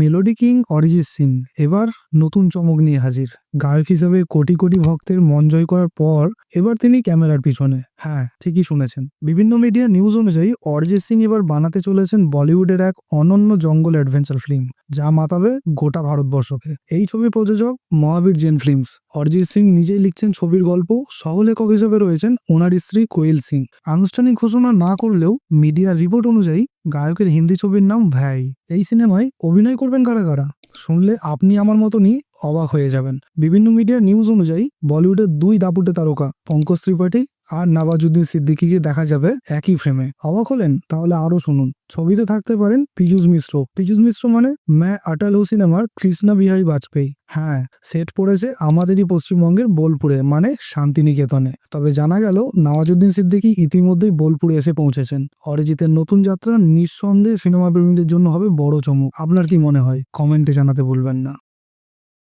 Melody king Arijit Singh এবার নতুন চমক নিয়ে হাজির। গায়ক হিসেবে কোটি কোটি ভক্তের মন জয় করার পর এবার তিনি ক্যামেরার পিছনে। হ্যাঁ ঠিকই শুনেছেন। বিভিন্ন মিডিয়া নিউজ অনুযায়ী অরিজিৎ সিং এবার বানাতে চলেছেন বলিউডের এক অনন্য জঙ্গল অ্যাডভেঞ্চার ফিল্ম যা মাতাবে গোটা ভারতবর্ষকে। এই ছবি প্রযোজক মহাবীর জেন ফিল্মস অরিজিৎ সিং নিজেই লিখছেন ছবির গল্প, সহলেখক হিসেবে রয়েছেন ওনার স্ত্রী কোয়েল সিং। আনুষ্ঠানিক ঘোষণা না করলেও মিডিয়ার রিপোর্ট অনুযায়ী গায়কের হিন্দি ছবির নাম ভাই এই সিনেমায় অভিনয় করবেন কারা কারা? শুনলে আপনি আমার মতনই অবাক হয়ে যাবেন। বিভিন্ন মিডিয়ার নিউজ অনুযায়ী বলিউডের দুই দাপুটে তারকা পঙ্কজ ত্রিপাঠী আর নওয়াজুদ্দিন সিদ্দিকীকে দেখা যাবে একই ফ্রেমে অবাক হলেন? তাহলে আরও শুনুন। ছবিতে থাকতে পারেন পীযুষ মিশ্র। পীযুষ মিশ্র মানে ম্যা আটাল হু সিনেমার কৃষ্ণা বিহারী বাজপেয়ী। হ্যাঁ সেট পড়েছে আমাদেরই পশ্চিমবঙ্গের বোলপুরে মানে শান্তিনিকেতনে। তবে জানা গেল নওয়াজুদ্দিন সিদ্দিকী ইতিমধ্যেই বোলপুরে এসে পৌঁছেছেন। অরিজিতের নতুন যাত্রা নিঃসন্দেহে সিনেমা প্রেমীদের জন্য হবে বড় চমক। আপনার কি মনে হয়? কমেন্টে জানাতে ভুলবেন না।